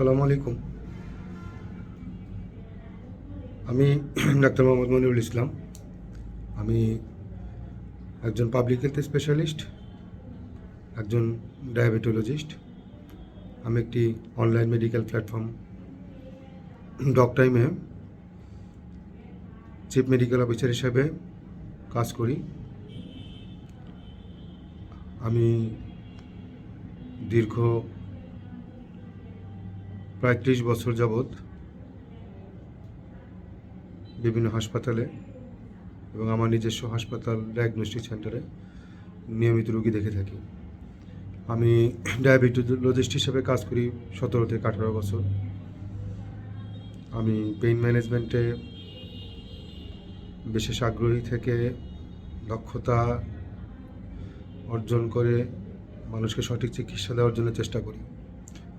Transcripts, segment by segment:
আসসালামু আলাইকুম। আমি ডাক্তার মোহাম্মদ মনিরুল ইসলাম। আমি একজন পাবলিক হেলথ স্পেশালিস্ট একজন ডায়াবেটোলজিস্ট আমি একটি অনলাইন মেডিকেল প্ল্যাটফর্ম ডক টাইমে চিফ মেডিকেল অফিসার হিসেবে কাজ করি। আমি দীর্ঘ প্রায় ত্রিশ বছর যাবৎ বিভিন্ন হাসপাতালে এবং আমার নিজস্ব হাসপাতাল ডায়াগনস্টিক সেন্টারে নিয়মিত রোগী দেখে থাকি। আমি ডায়াবেটোলজিস্ট হিসেবে কাজ করি সতেরো থেকে আঠারো বছর। আমি পেইন ম্যানেজমেন্টে বিশেষ আগ্রহী থেকে দক্ষতা অর্জন করে মানুষকে সঠিক চিকিৎসা দেওয়ার জন্য চেষ্টা করি।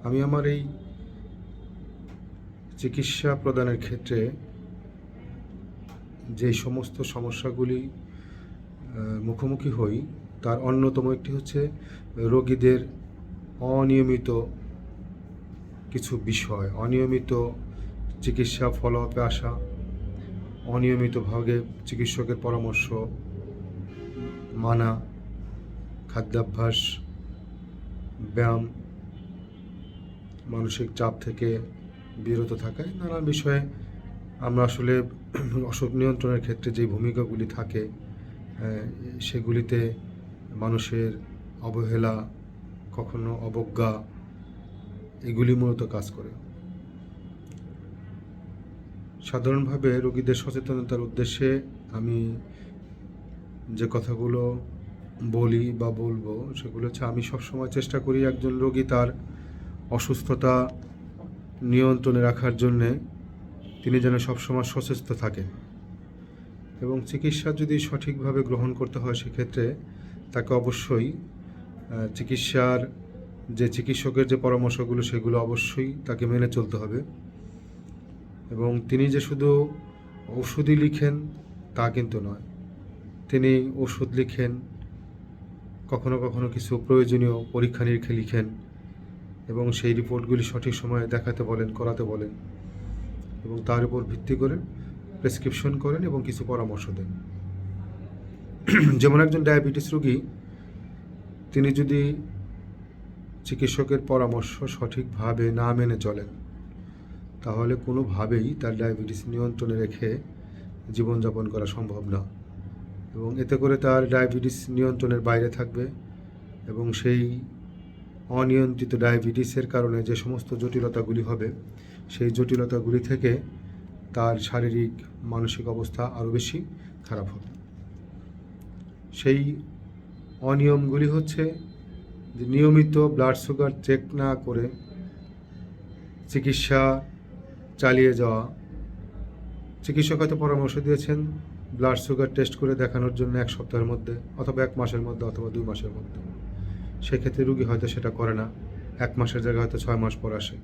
আমি আমার এই চিকিৎসা প্রদানের ক্ষেত্রে যে সমস্ত সমস্যাগুলি মুখোমুখি হই, তার অন্যতম একটি হচ্ছে রোগীদের অনিয়মিত কিছু বিষয়, অনিয়মিত চিকিৎসা ফলো আপে আসা অনিয়মিতভাবে চিকিৎসকের পরামর্শ মানা, খাদ্যাভ্যাস, ব্যায়াম, মানসিক চাপ থেকে বিরত থাকায় নানান বিষয়ে আমরা আসলে অসুখ নিয়ন্ত্রণের ক্ষেত্রে যে ভূমিকাগুলি থাকে সেগুলিতে মানুষের অবহেলা, কখনো অবজ্ঞা, এগুলি মূলত কাজ করে। সাধারণভাবে রোগীদের সচেতনতার উদ্দেশ্যে আমি যে কথাগুলো বলি বা বলব, সেগুলো হচ্ছে আমি সবসময় চেষ্টা করি একজন রোগী তার অসুস্থতা নিয়ন্ত্রণে রাখার জন্যে তিনি যেন সবসময় সচেষ্ট থাকেন। এবং চিকিৎসা যদি সঠিকভাবে গ্রহণ করতে হয় সেক্ষেত্রে তাকে অবশ্যই চিকিৎসার যে চিকিৎসকের যে পরামর্শগুলো সেগুলো অবশ্যই তাকে মেনে চলতে হবে। এবং তিনি যে শুধু ওষুধই লিখেন তা কিন্তু নয়, তিনি ওষুধ লিখেন, কখনো কখনো কিছু প্রয়োজনীয় পরীক্ষা নিরীক্ষা লিখেন এবং সেই রিপোর্টগুলি সঠিক সময়ে দেখাতে বলেন, করাতে বলেন এবং তার উপর ভিত্তি করে প্রেসক্রিপশন করেন এবং কিছু পরামর্শ দেন। যেমন একজন ডায়াবেটিস রোগী, তিনি যদি চিকিৎসকের পরামর্শ সঠিকভাবে না মেনে চলেন, তাহলে কোনোভাবেই তার ডায়াবেটিস নিয়ন্ত্রণে রেখে জীবনযাপন করা সম্ভব না এবং এতে করে তার ডায়াবেটিস নিয়ন্ত্রণের বাইরে থাকবে এবং সেই অনিয়ন্ত্রিত ডায়াবেটিসের কারণে যে সমস্ত জটিলতাগুলি হবে, সেই জটিলতাগুলি থেকে তার শারীরিক, মানসিক অবস্থা আরও বেশি খারাপ হবে। সেই অনিয়মগুলি হচ্ছে যে নিয়মিত ব্লাড সুগার চেক না করে চিকিৎসা চালিয়ে যাওয়া। চিকিৎসক হয়তো পরামর্শ দিয়েছেন ব্লাড সুগার টেস্ট করে দেখানোর জন্য এক সপ্তাহের মধ্যে অথবা এক মাসের মধ্যে অথবা দুই মাসের মধ্যে। সেক্ষেত্রে রুগী হয়তো সেটা করে না। এক মাসের জায়গায় হয়তো ছয় মাস পর আসে।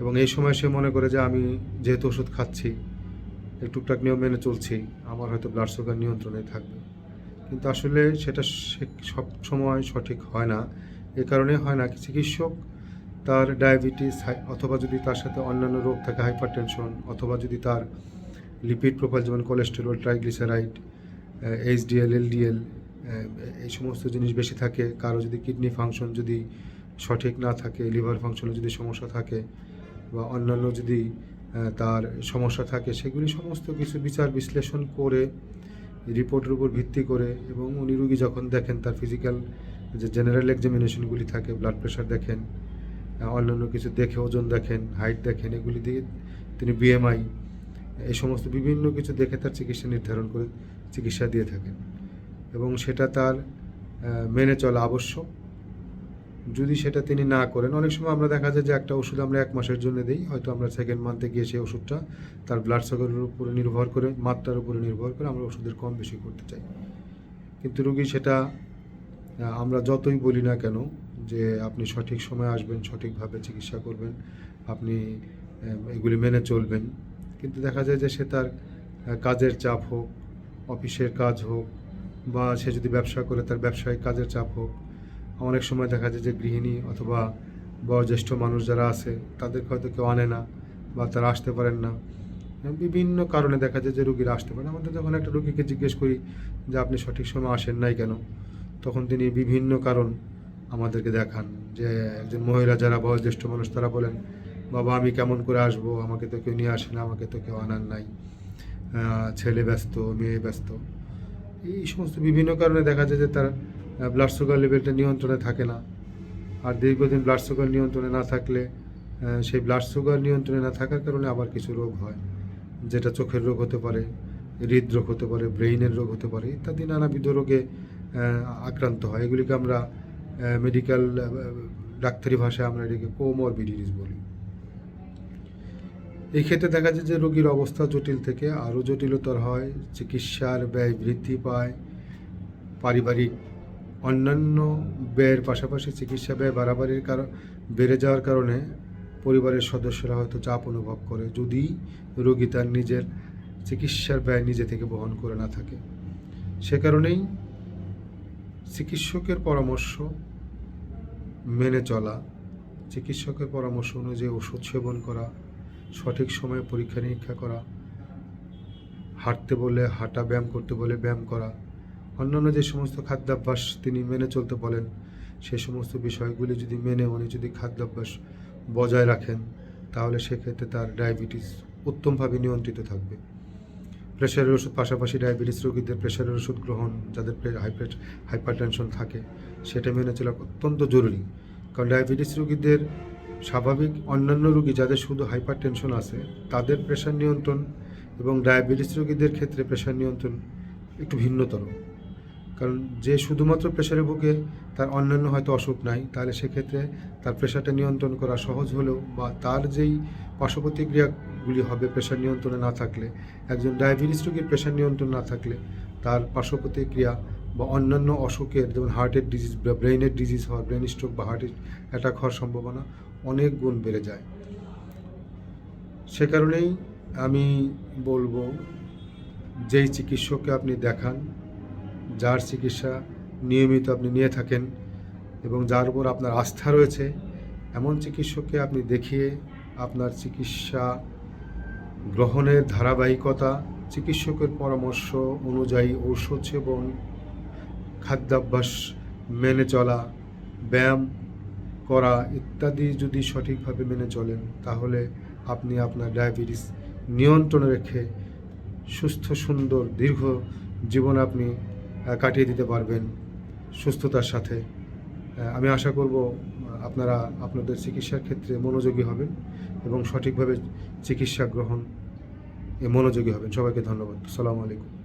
এবং এই সময় সে মনে করে যে আমি যেহেতু ওষুধ খাচ্ছি টুকটাক নিয়ম মেনে চলছি, আমার হয়তো ব্লাড সুগার নিয়ন্ত্রণে থাকবে। কিন্তু আসলে সেটা সব সময় সঠিক হয় না। এ কারণে হয় না চিকিৎসক তার ডায়াবেটিস অথবা যদি তার সাথে অন্যান্য রোগ থাকে হাইপার টেনশন অথবা যদি তার লিপিড প্রোফাইল যেমন কোলেস্টেরল ট্রাইগ্লিসারাইড এইচডিএল এলডিএল এই সমস্ত জিনিস বেশি থাকে। কারও যদি কিডনি ফাংশন যদি সঠিক না থাকে, লিভার ফাংশনে যদি সমস্যা থাকে বা অন্যান্য যদি তার সমস্যা থাকে, সেগুলি সমস্ত কিছু বিচার বিশ্লেষণ করে, রিপোর্টের উপর ভিত্তি করে এবং উনি রুগী যখন দেখেন, তার ফিজিক্যাল যে জেনারেল এক্সামিনেশনগুলি থাকে ব্লাড প্রেশার দেখেন অন্যান্য কিছু দেখে, ওজন দেখেন হাইট দেখেন, এগুলি দিয়ে তিনি বিএমআই এই সমস্ত বিভিন্ন কিছু দেখে তার চিকিৎসা নির্ধারণ করে, চিকিৎসা দিয়ে থাকেন। এবং সেটা তার মেনে চলা আবশ্যক। যদি সেটা তিনি না করেন, অনেক সময় আমরা দেখা যায় যে একটা ওষুধ আমরা এক মাসের জন্য দিই, হয়তো আমরা সেকেন্ড মান্থে গিয়ে সেই ওষুধটা তার ব্লাড সুগারের উপরে নির্ভর করে, মাত্রার উপরে নির্ভর করে আমরা ওষুধের কম বেশি করতে চাই। কিন্তু রুগী সেটা আমরা যতই বলি না কেন, যে আপনি সঠিক সময় আসবেন, সঠিকভাবে চিকিৎসা করবেন, আপনি এগুলি মেনে চলবেন। কিন্তু দেখা যায় যে সে তার কাজের চাপ হোক, অফিসের কাজ হোক বা সে যদি ব্যবসা করে, তার ব্যবসায়িক কাজের চাপ হোক। অনেক সময় দেখা যায় যে গৃহিণী অথবা বয়োজ্যেষ্ঠ মানুষ যারা আছে, তাদেরকে হয়তো কেউ আনে না বা তারা আসতে পারেন না। বিভিন্ন কারণে দেখা যায় যে রুগীরা আসতে পারে। আমাদের যখন একটা রুগীকে জিজ্ঞেস করি যে, আপনি সঠিক সময় আসেন নাই কেন? তখন তিনি বিভিন্ন কারণ আমাদেরকে দেখান। যে একজন মহিলা যারা বয়োজ্যেষ্ঠ মানুষ, তারা বলেন, বাবা, আমি কেমন করে আসব? আমাকে তো কেউ নিয়ে আসে না, আমাকে তো কেউ আনার নাই। ছেলে ব্যস্ত, মেয়ে ব্যস্ত। এই সমস্ত বিভিন্ন কারণে দেখা যায় যে তার ব্লাড সুগার লেভেলটা নিয়ন্ত্রণে থাকে না। আর দীর্ঘদিন ব্লাড সুগার নিয়ন্ত্রণে না থাকলে সেই ব্লাড সুগার নিয়ন্ত্রণে না থাকার কারণে আবার কিছু রোগ হয়। যেটা চোখের রোগ হতে পারে, হৃদরোগ হতে পারে, ব্রেইনের রোগ হতে পারে, ইত্যাদি নানাবিধ রোগে আক্রান্ত হয়। এগুলিকে আমরা মেডিকেল ডাক্তারি ভাষায় আমরা এটিকে কোমরবিডিটিস বলি। এই ক্ষেত্রে দেখা যায় যে রোগীর অবস্থা জটিল থেকে আরও জটিলতর হয়, চিকিৎসার ব্যয় বৃদ্ধি পায়, পারিবারিক অন্যান্য ব্যয়ের পাশাপাশি চিকিৎসা ব্যয় বাড়াবাড়ির কারণ, বেড়ে যাওয়ার কারণে পরিবারের সদস্যরা হয়তো চাপ অনুভব করে যদি রোগী তার নিজের চিকিৎসার ব্যয় নিজে থেকে বহন করে না থাকে। সে কারণেই চিকিৎসকের পরামর্শ মেনে চলা, চিকিৎসকের পরামর্শ অনুযায়ী ওষুধ সেবন করা সঠিক সময়ে পরীক্ষা নিরীক্ষা করা, হাঁটতে বলে হাঁটা, ব্যায়াম করতে বলে ব্যায়াম করা, অন্যান্য যে সমস্ত খাদ্যাভ্যাস তিনি মেনে চলতে বলেন, সে সমস্ত বিষয়গুলি যদি মেনে উনি যদি খাদ্যাভ্যাস বজায় রাখেন, তাহলে সেক্ষেত্রে তার ডায়াবেটিস উত্তমভাবে নিয়ন্ত্রিত থাকবে। প্রেশারের ওষুধ পাশাপাশি ডায়াবেটিস রোগীদের প্রেশারের ওষুধ গ্রহণ, যাদের হাইপার টেনশন থাকে, সেটা মেনে চলা অত্যন্ত জরুরি। কারণ ডায়াবেটিস রোগীদের স্বাভাবিক অন্যান্য রোগী যাদের শুধু হাইপার টেনশন আছে, তাদের প্রেশার নিয়ন্ত্রণ এবং ডায়াবেটিস রোগীদের ক্ষেত্রে প্রেশার নিয়ন্ত্রণ একটু ভিন্নতর। কারণ যে শুধুমাত্র প্রেশারে ভুগে, তার অন্যান্য হয়তো অসুখ নাই, তাহলে সেক্ষেত্রে তার প্রেশারটা নিয়ন্ত্রণ করা সহজ হলেও বা তার যেই পার্শ্ব প্রতিক্রিয়াগুলি হবে প্রেশার নিয়ন্ত্রণে না থাকলে, একজন ডায়াবেটিস রোগীর প্রেশার নিয়ন্ত্রণ না থাকলে তার পার্শ্ব প্রতিক্রিয়া বা অন্যান্য অসুখের, যেমন হার্টের ডিজিজ বা ব্রেইনের ডিজিজ হওয়া ব্রেন স্ট্রোক বা হার্টের অ্যাটাক হওয়ার সম্ভাবনা অনেক গুণ বেড়ে যায়। সে কারণেই আমি বলব, যেই চিকিৎসককে আপনি দেখান, যার চিকিৎসা নিয়মিত আপনি নিয়ে থাকেন এবং যার উপর আপনার আস্থা রয়েছে, এমন চিকিৎসককে আপনি দেখিয়ে আপনার চিকিৎসা গ্রহণের ধারাবাহিকতা, চিকিৎসকের পরামর্শ অনুযায়ী ঔষধ সেবন, খাদ্যাভ্যাস মেনে চলা, ব্যায়াম করা ইত্যাদি যদি সঠিকভাবে মেনে চলেন, তাহলে আপনি আপনার ডায়াবেটিস নিয়ন্ত্রণে রেখে সুস্থ, সুন্দর, দীর্ঘ জীবন আপনি কাটিয়ে দিতে পারবেন সুস্থতার সাথে। আমি আশা করব আপনারা আপনাদের চিকিৎসার ক্ষেত্রে মনোযোগী হবেন এবং সঠিকভাবে চিকিৎসা গ্রহণ মনোযোগী হবেন। সবাইকে ধন্যবাদ। সালামু আলাইকুম।